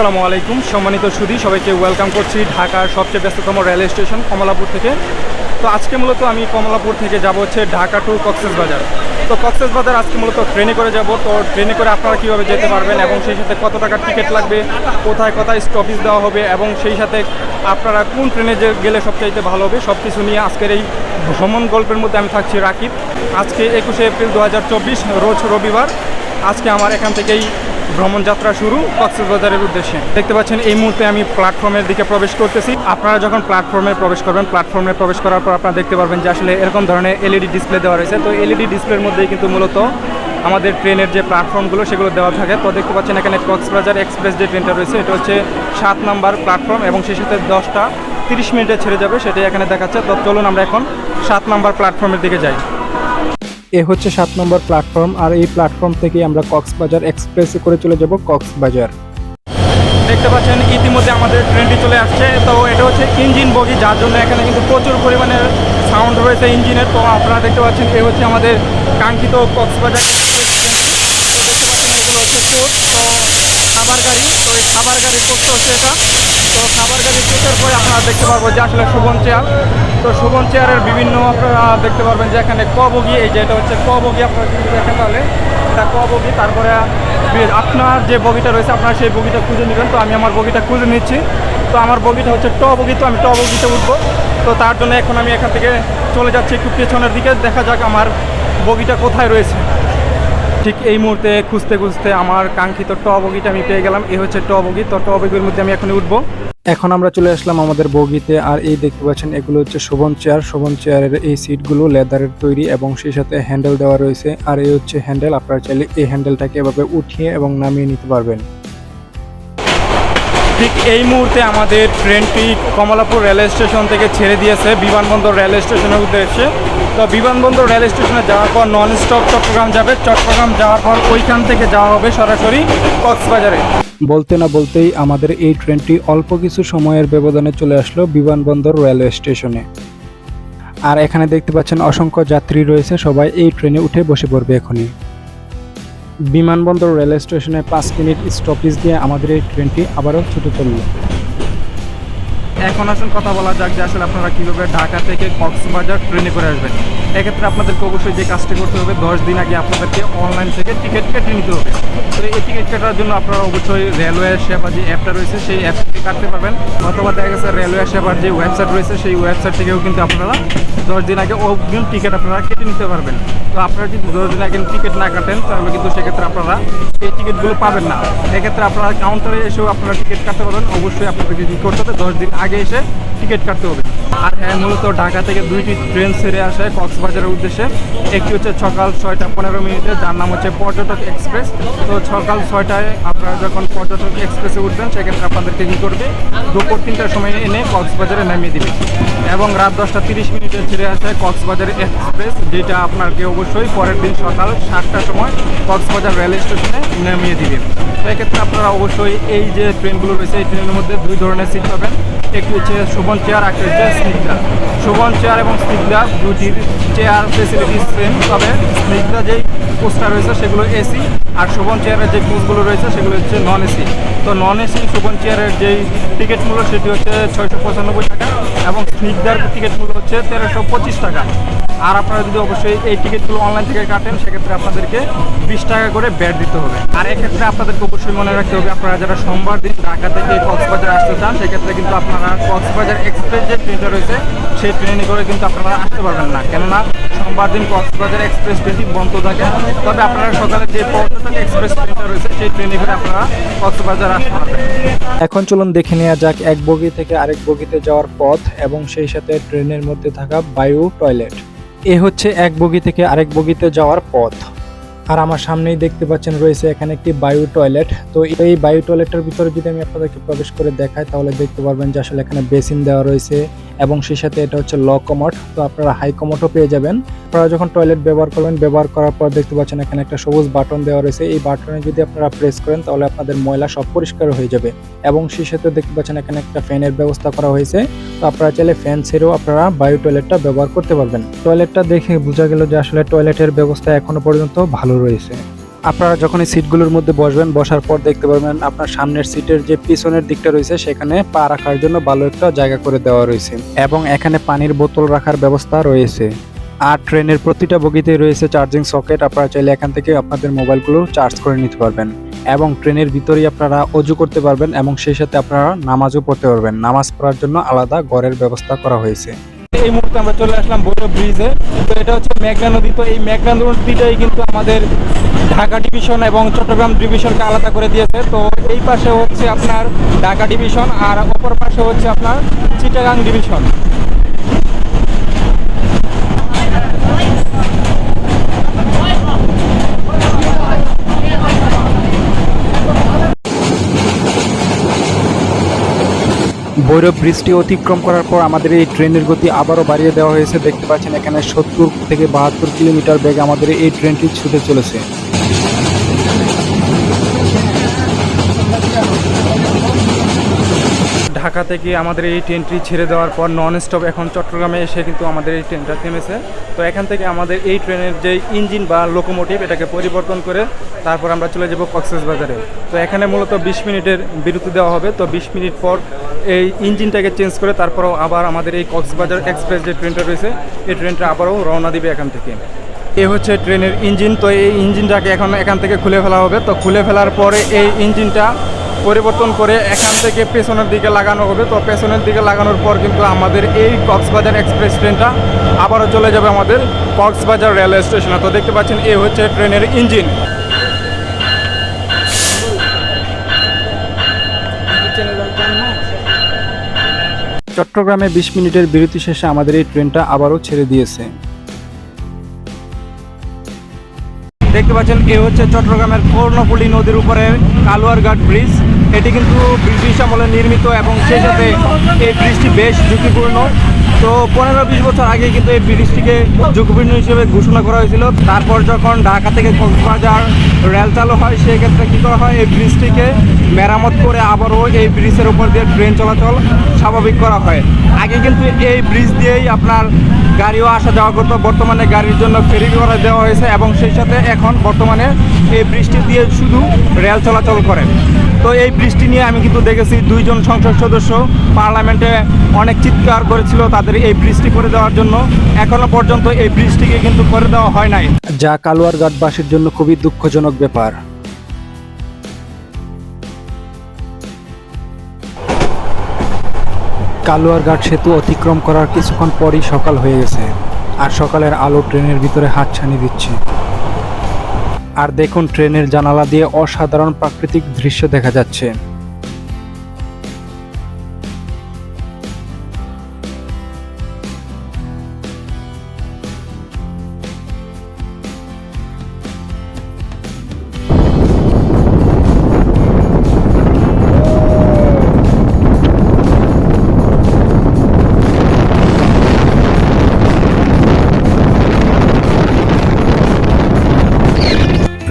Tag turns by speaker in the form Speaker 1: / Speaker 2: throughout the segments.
Speaker 1: আসসালামু আলাইকুম। সম্মানিত সুদী সবাইকে ওয়েলকাম করছি ঢাকার সবচেয়ে ব্যস্ততম রেল স্টেশন, কমলাপুর থেকে। তো আজকে মূলত আমি কমলাপুর থেকে যাব হচ্ছে ঢাকা টু কক্সেস বাজার। তো কক্সেস বাজার আজকে মূলত ট্রেনে করে যাব। তো ট্রেনে করে আপনারা কীভাবে যেতে পারবেন এবং সেই সাথে কত টাকার টিকিট লাগবে, কোথায় কোথায় স্টপেজ দেওয়া হবে এবং সেই সাথে আপনারা কোন ট্রেনে যে গেলে সবচাইতে ভালো হবে সব কিছু নিয়ে আজকের এই ভ্রমণ গল্পের মধ্যে আমি থাকছি রাকিব। আজকে একুশে এপ্রিল দু হাজার চব্বিশ, রোজ রবিবার। আজকে আমার এখান থেকেই ভ্রমণ যাত্রা শুরু কক্সবাজারের উদ্দেশ্যে। দেখতে পাচ্ছেন, এই মুহূর্তে আমি প্ল্যাটফর্মের দিকে প্রবেশ করতেছি। আপনারা যখন প্ল্যাটফর্মে প্রবেশ করবেন প্ল্যাটফর্মে প্রবেশ করার পর আপনারা দেখতে পারবেন যে আসলে এরকম ধরনের এলইডি ডিসপ্লে দেওয়া রয়েছে। তো এলইডি ডিসপ্লের মধ্যেই কিন্তু মূলত আমাদের ট্রেনের যে প্ল্যাটফর্মগুলো সেগুলো দেওয়া থাকে। তো দেখতে পাচ্ছেন, এখানে কক্সবাজার এক্সপ্রেস যে ট্রেনটা রয়েছে, এটা হচ্ছে সাত নাম্বার প্ল্যাটফর্ম এবং সেই সাথে দশটা তিরিশ মিনিটে ছেড়ে যাবে, সেটাই এখানে দেখাচ্ছে। তো চলুন আমরা এখন সাত নাম্বার প্ল্যাটফর্মের দিকে যাই।
Speaker 2: এ হচ্ছে সাত নম্বর প্ল্যাটফর্ম, আর এই প্ল্যাটফর্ম থেকে আমরা কক্সবাজার এক্সপ্রেসে করে চলে যাব কক্সবাজার।
Speaker 1: দেখতে পাচ্ছেন, ইতিমধ্যে আমাদের ট্রেনটি চলে আসছে। তো এটা হচ্ছে ইঞ্জিন বগি, যার জন্য এখানে কিন্তু প্রচুর পরিমাণে সাউন্ড রয়েছে ইঞ্জিনের। তো আপনারা দেখতে পাচ্ছেন, এ হচ্ছে আমাদের কাঙ্ক্ষিত কক্সবাজার দেখতে পাচ্ছেন, এগুলো হচ্ছে খাবার গাড়ি, তো এই খাবার গাড়ির কোচটা হচ্ছে এটা। তো খাবার গাড়ির কোচের পরে আপনারা দেখতে পারব যে আসলে শোভন চেয়ার। তো শোভন চেয়ারের বিভিন্ন আপনারা দেখতে পারবেন যে এখানে ক বগি, এই যে এটা হচ্ছে ক বগি আপনারা যদি দেখেন তাহলে, এটা ক বগি, তারপরে আপনার যে বগিটা রয়েছে, আপনারা সেই বগিটা খুঁজে নেবেন। তো আমি আমার বগিটা খুঁজে নিচ্ছি। তো আমার বগিটা হচ্ছে ট বগি, তো আমি ট বগিতে উঠবো। তো তার জন্য এখন আমি এখান থেকে চলে যাচ্ছি একটু পেছনের দিকে। দেখা যাক আমার বগিটা কোথায় রয়েছে। ঠিক এই মুহূর্তে খুঁজতে খুঁজতে আমার কাঙ্ক্ষিত ট বগিটা আমি পেয়ে গেলাম। এই হচ্ছে ট বগি তো ট বগির মধ্যে আমি এখন উঠবো।
Speaker 2: এখন আমরা চলে আসলাম আমাদের বগিতে। আর এই দেখতে পাচ্ছেন, এগুলো হচ্ছে শোভন চেয়ার। শোভন চেয়ারের এই সিটগুলো লেদারের তৈরি এবং সেই সাথে হ্যান্ডেল দেওয়া রয়েছে। আর এই হচ্ছে হ্যান্ডেল। আপনারা চাইলে এই হ্যান্ডেলটাকে এভাবে উঠিয়ে এবং নামিয়ে নিতে পারবেন।
Speaker 1: ঠিক এই মুহূর্তে আমাদের ট্রেনটি কমলাপুর রেলওয়ে স্টেশন থেকে ছেড়ে দিয়েছে, বিমানবন্দর রেলওয়ে স্টেশনের উদ্দেশ্যে। তো বিমানবন্দর রেল স্টেশনে যাওয়ার পর নন স্টপ চট্টগ্রাম যাবে। চট্টগ্রাম যাওয়ার পর ওইখান থেকে যাওয়া হবে সরাসরি কক্সবাজারে।
Speaker 2: বলতে না বলতেই আমাদের এই ট্রেনটি অল্প কিছু সময়ের ব্যবধানে চলে আসলো বিমানবন্দর রেলওয়ে স্টেশনে। আর এখানে দেখতে পাচ্ছেন অসংখ্য যাত্রী রয়েছে, সবাই এই ট্রেনে উঠে বসে পড়বে এখনই। বিমানবন্দর রেলওয়ে স্টেশনে পাঁচ মিনিট স্টপেজ দিয়ে আমাদের এই ট্রেনটি আবারও ছুটে চলল।
Speaker 1: এখন আসুন, কথা বলা যাক যে আসলে আপনারা কীভাবে ঢাকা থেকে কক্সবাজার ট্রেনে করে আসবেন। এক্ষেত্রে আপনাদেরকে অবশ্যই যে কাজটি করতে হবে, দশ দিন আগে আপনাদেরকে অনলাইন থেকে টিকিট কেটে নিতে হবে। তো এই টিকিট কাটার জন্য আপনারা অবশ্যই রেলওয়ে সেবা যে অ্যাপটা রয়েছে, সেই অ্যাপ থেকে কাটতে পারবেন। অথবা দেখা গেছে রেলওয়ে সেবার যে ওয়েবসাইট রয়েছে, সেই ওয়েবসাইট থেকেও কিন্তু আপনারা দশ দিন আগে অগ্রিম টিকিট আপনারা কেটে নিতে পারবেন। তো আপনারা যদি দশ দিন আগে টিকিট না কাটেন, তাহলে কিন্তু সেক্ষেত্রে আপনারা এই টিকিটগুলো পাবেন না। এক্ষেত্রে আপনারা কাউন্টারে এসেও আপনারা টিকিট কাটতে পারবেন। অবশ্যই আপনাদেরকে কী করতে হবে? দশ দিন আগে এসে টিকিট কাটতে হবে। আর হ্যাঁ মূলত ঢাকা থেকে দুইটি ট্রেন ছেড়ে আসে কক্সবাজারের উদ্দেশ্যে। একটি হচ্ছে সকাল ছয়টা পনেরো মিনিটে, যার নাম হচ্ছে পর্যটক এক্সপ্রেস। তো সকাল ছয়টায় আপনারা যখন পর্যটক এক্সপ্রেসে উঠবেন, সেক্ষেত্রে আপনাদেরকে কী করবে। দুপুর তিনটার সময় এনে কক্সবাজারে নামিয়ে দিবে। এবং রাত দশটা তিরিশ মিনিটে ছেড়ে আসে কক্সবাজার এক্সপ্রেস, যেটা আপনাকে অবশ্যই পরের দিন সকাল সাতটার সময় কক্সবাজার রেল স্টেশনে নামিয়ে দিবে। তো এক্ষেত্রে আপনারা অবশ্যই এই যে ট্রেনগুলো রয়েছে, এই ট্রেনের মধ্যে দুই ধরনের সিট পাবেন। একটি হচ্ছে শোভন চেয়ার একটা হচ্ছে স্নিগ্ধা। শোভন চেয়ার এবং স্নিগ্ধা দুটির চেয়ার ফেসিলিটিস সেম তবে স্নিগ্ধা যেই কোচটা রয়েছে সেগুলো এসি আর শোভন চেয়ারের যে কোচগুলো রয়েছে সেগুলো হচ্ছে নন এসি তো নন এসি শোভন চেয়ারের যেই টিকিট মূল্য সেটি হচ্ছে ছয়শো পঁচানব্বই টাকা এবং স্নিগ্ধার টিকিট মূল্য হচ্ছে তেরোশো পঁচিশ টাকা। আর আপনারা যদি অবশ্যই এই টিকিটগুলো অনলাইন থেকে কাটেন, সেক্ষেত্রে আপনাদেরকে বিশ টাকা করে ব্যাট দিতে হবে। আর এক্ষেত্রে আপনাদেরকে অবশ্যই মনে রাখতে হবে, আপনারা যারা সোমবার দিন ঢাকা থেকে কক্সবাজার আসতে চান, সেক্ষেত্রে কিন্তু আপনারা কক্সবাজার এক্সপ্রেস যে ট্রেনটা রয়েছে, সেই ট্রেনে করে কিন্তু আপনারা আসতে পারবেন না। কেননা, সোমবার দিন কক্সবাজার এক্সপ্রেস ট্রেনটি বন্ধ থাকে। তবে আপনারা সকালে যে পর্যটন এক্সপ্রেস ট্রেনটা রয়েছে, সেই ট্রেনে করে আপনারা কক্সবাজার আসতে পারবেন।
Speaker 2: এখন চলুন দেখে নেওয়া যাক এক বগি থেকে আরেক বগিতে যাওয়ার পথ এবং সেই সাথে ট্রেনের মধ্যে থাকা বায়ু টয়লেট এ হচ্ছে এক বগি থেকে আরেক বগিতে যাওয়ার পথ। আর আমার সামনেই দেখতে পাচ্ছেন রয়েছে এখানে একটি বায়ু টয়লেট। তো এই বায়ু টয়লেটের ভিতরে যদি আমি আপনাদেরকে প্রবেশ করে দেখাই, তাহলে দেখতে পারবেন যে আসলে এখানে বেসিন দেওয়া রয়েছে এবং সেই সাথে এটা হচ্ছে ল কমট তো আপনারা হাই কমটও পেয়ে যাবেন। আপনারা যখন টয়লেট ব্যবহার করবেন, ব্যবহার করার পর দেখতে পাচ্ছেন এখানে একটা সবুজ বাটন দেওয়া রয়েছে। এই বাটনে যদি আপনারা প্রেস করেন, তাহলে আপনাদের ময়লা সব পরিষ্কার হয়ে যাবে। এবং সেই সাথে দেখতে পাচ্ছেন এখানে একটা ফ্যানের ব্যবস্থা করা হয়েছে। তো আপনারা চাইলে ফ্যান ছেড়েও আপনারা বায়ু টয়লেটটা ব্যবহার করতে পারবেন। টয়লেটটা দেখে বোঝা গেল যে আসলে টয়লেটের ব্যবস্থা এখনও পর্যন্ত ভালো রয়েছে। আপনারা যখন এই সিটগুলোর মধ্যে বসবেন, বসার পর দেখতে পারবেন আপনার সামনের সিটের যে পিছনের দিকটা রয়েছে, সেখানে পা রাখার জন্য ভালো একটা জায়গা করে দেওয়া রয়েছে এবং এখানে পানির বোতল রাখার ব্যবস্থা রয়েছে। আর ট্রেনের প্রতিটা বগিতে রয়েছে চার্জিং সকেট, আপনারা চাইলে এখান থেকে আপনাদের মোবাইলগুলো চার্জ করে নিতে পারবেন এবং ট্রেনের ভিতরেই আপনারা অজু করতে পারবেন এবং সেই সাথে আপনারা নামাজও পড়তে পারবেন। নামাজ পড়ার জন্য আলাদা ঘরের ব্যবস্থা করা হয়েছে।
Speaker 1: এই মুহূর্তে আমরা চলে আসলাম ভৈরব ব্রিজে। তো এটা হচ্ছে মেঘনা নদী। তো এই মেঘনা নদীটাই কিন্তু আমাদের ঢাকা ডিভিশন এবং চট্টগ্রাম ডিভিশনকে আলাদা করে দিয়েছে। তো এই পাশে হচ্ছে আপনার ঢাকা ডিভিশন আর অপর পাশে হচ্ছে আপনার চিটাগাং ডিভিশন।
Speaker 2: ভৈরব বৃষ্টি অতিক্রম করার পর আমাদের এই ট্রেনের গতি আবারও বাড়িয়ে দেওয়া হয়েছে। দেখতে পাচ্ছেন এখানে সত্তর থেকে বাহাত্তর কিলোমিটার বেগে আমাদের এই ট্রেনটি ছুটে চলেছে।
Speaker 1: ঢাকা থেকে আমাদের এই ট্রেনটি ছেড়ে দেওয়ার পর নন স্টপ এখন চট্টগ্রামে এসে কিন্তু আমাদের এই ট্রেনটা থেমেছে। তো এখান থেকে আমাদের এই ট্রেনের যে ইঞ্জিন বা লোকোমোটিভ এটাকে পরিবর্তন করে তারপর আমরা চলে যাব কক্সেস বাজারে। তো এখানে মূলত বিশ মিনিটের বিরতি দেওয়া হবে। তো বিশ মিনিট পর এই ইঞ্জিনটাকে চেঞ্জ করে তারপরও আবার আমাদের এই কক্সবাজার এক্সপ্রেস যে ট্রেনটা রয়েছে, এই ট্রেনটা আবারও রওনা দিবে এখান থেকে। এ হচ্ছে ট্রেনের ইঞ্জিন। তো এই ইঞ্জিনটাকে এখন এখান থেকে খুলে ফেলা হবে। তো খুলে ফেলার পরে এই ইঞ্জিনটা পরিবর্তন করে এখান থেকে পেছনের দিকে লাগানো হবে। তো পেছনের দিকে লাগানোর পর কিন্তু আমাদের এই কক্সবাজার এক্সপ্রেস ট্রেনটা আবারও চলে যাবে আমাদের কক্সবাজার রেলওয়ে স্টেশনে। তো দেখতে পাচ্ছেন এই হচ্ছে ট্রেনের ইঞ্জিন।
Speaker 2: চট্টগ্রামে বিশ মিনিটের বিরতি শেষে আমাদের এই ট্রেনটা আবারও ছেড়ে দিয়েছে।
Speaker 1: দেখতে পাচ্ছেন এ হচ্ছে চট্টগ্রামের কর্ণপল্লী নদীর উপরে কালুয়ারঘাট ব্রিজ। এটি কিন্তু ব্রিটিশ আমলে নির্মিত এবং সেই সাথে এই ব্রিজটি বেশ ঝুঁকিপূর্ণ। তো পনেরো বিশ বছর আগে কিন্তু এই ব্রিজটিকে ঝুঁকিপূর্ণ হিসেবে ঘোষণা করা হয়েছিল। তারপর যখন ঢাকা থেকে কক্সবাজার রেল চালু হয়, সেক্ষেত্রে কী করা হয়? এই ব্রিজটিকে মেরামত করে আবারও এই ব্রিজের উপর দিয়ে ট্রেন চলাচল স্বাভাবিক করা হয়। আগে কিন্তু এই ব্রিজ দিয়েই আপনার গাড়িও আসা যাওয়া করতো। বর্তমানে গাড়ির জন্য ফেরি করে দেওয়া হয়েছে এবং সেই সাথে এখন বর্তমানে এই বৃষ্টি দিয়ে শুধু রেল চলাচল করে। তো এই বৃষ্টি নিয়ে আমি কিন্তু দেখেছি দুইজন সংসদ সদস্য পার্লামেন্টে অনেক চিৎকার করেছিল তাদের এই বৃষ্টি করে দেওয়ার জন্য। এখনও পর্যন্ত এই বৃষ্টিকে কিন্তু করে দেওয়া হয় নাই।
Speaker 2: যা কালুয়ারঘাটবাসীর জন্য খুবই দুঃখজনক ব্যাপার। কালুয়ারঘাট সেতু অতিক্রম করার কিছুক্ষণ পরই সকাল হয়ে গেছে। আর সকালের আলো ট্রেনের ভিতরে হাতছানি দিচ্ছে। আর দেখুন, ট্রেনের জানালা দিয়ে অসাধারণ প্রাকৃতিক দৃশ্য দেখা যাচ্ছে।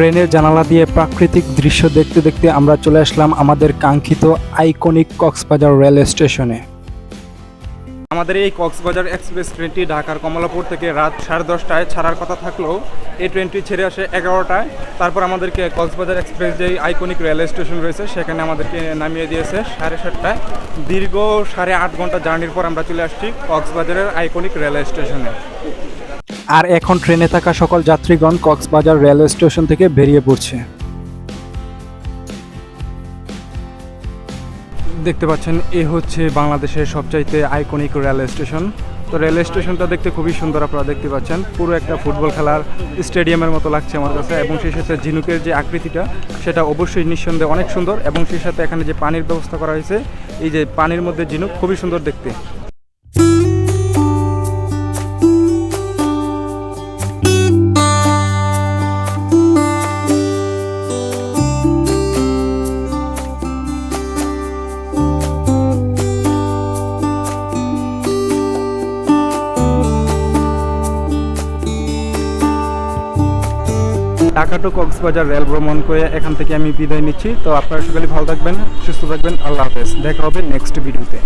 Speaker 2: ট্রেনের জানালা দিয়ে প্রাকৃতিক দৃশ্য দেখতে দেখতে আমরা চলে আসলাম আমাদের কাঙ্ক্ষিত আইকনিক কক্সবাজার রেল স্টেশনে।
Speaker 1: আমাদের এই কক্সবাজার এক্সপ্রেস ট্রেনটি ঢাকার কমলাপুর থেকে রাত সাড়ে দশটায় ছাড়ার কথা থাকলেও এই ট্রেনটি ছেড়ে আসে এগারোটায়। তারপর আমাদেরকে কক্সবাজার এক্সপ্রেস যে আইকনিক রেল স্টেশন রয়েছে, সেখানে আমাদেরকে নামিয়ে দিয়েছে সাড়ে সাতটায়। দীর্ঘ সাড়ে আট ঘণ্টা জার্নির পর আমরা চলে আসছি কক্সবাজারের আইকনিক রেল স্টেশনে।
Speaker 2: আর এখন ট্রেনে থাকা সকল যাত্রীগণ কক্সবাজার রেলওয়ে স্টেশন থেকে বেরিয়ে পড়ছে।
Speaker 1: দেখতে পাচ্ছেন, এ হচ্ছে বাংলাদেশের সবচাইতে আইকনিক রেলওয়ে স্টেশন। তো রেলওয়ে স্টেশনটা দেখতে খুবই সুন্দর আপনারা দেখতে পাচ্ছেন। পুরো একটা ফুটবল খেলার স্টেডিয়ামের মতো লাগছে আমার কাছে এবং সেই সাথে ঝিনুকের যে আকৃতিটা, সেটা অবশ্যই নিঃসন্দেহে অনেক সুন্দর এবং সেই সাথে এখানে যে পানির ব্যবস্থা করা হয়েছে, এই যে পানির মধ্যে ঝিনুক খুবই সুন্দর দেখতে। ঢাকা টু কক্সবাজার রেল ভ্রমণ করে এখান থেকে আমি বিদায় নিচ্ছি। তো আপনারা সকালে ভালো থাকবেন, সুস্থ থাকবেন। আল্লাহ হাফেজ। দেখা হবে নেক্সট ভিডিওতে।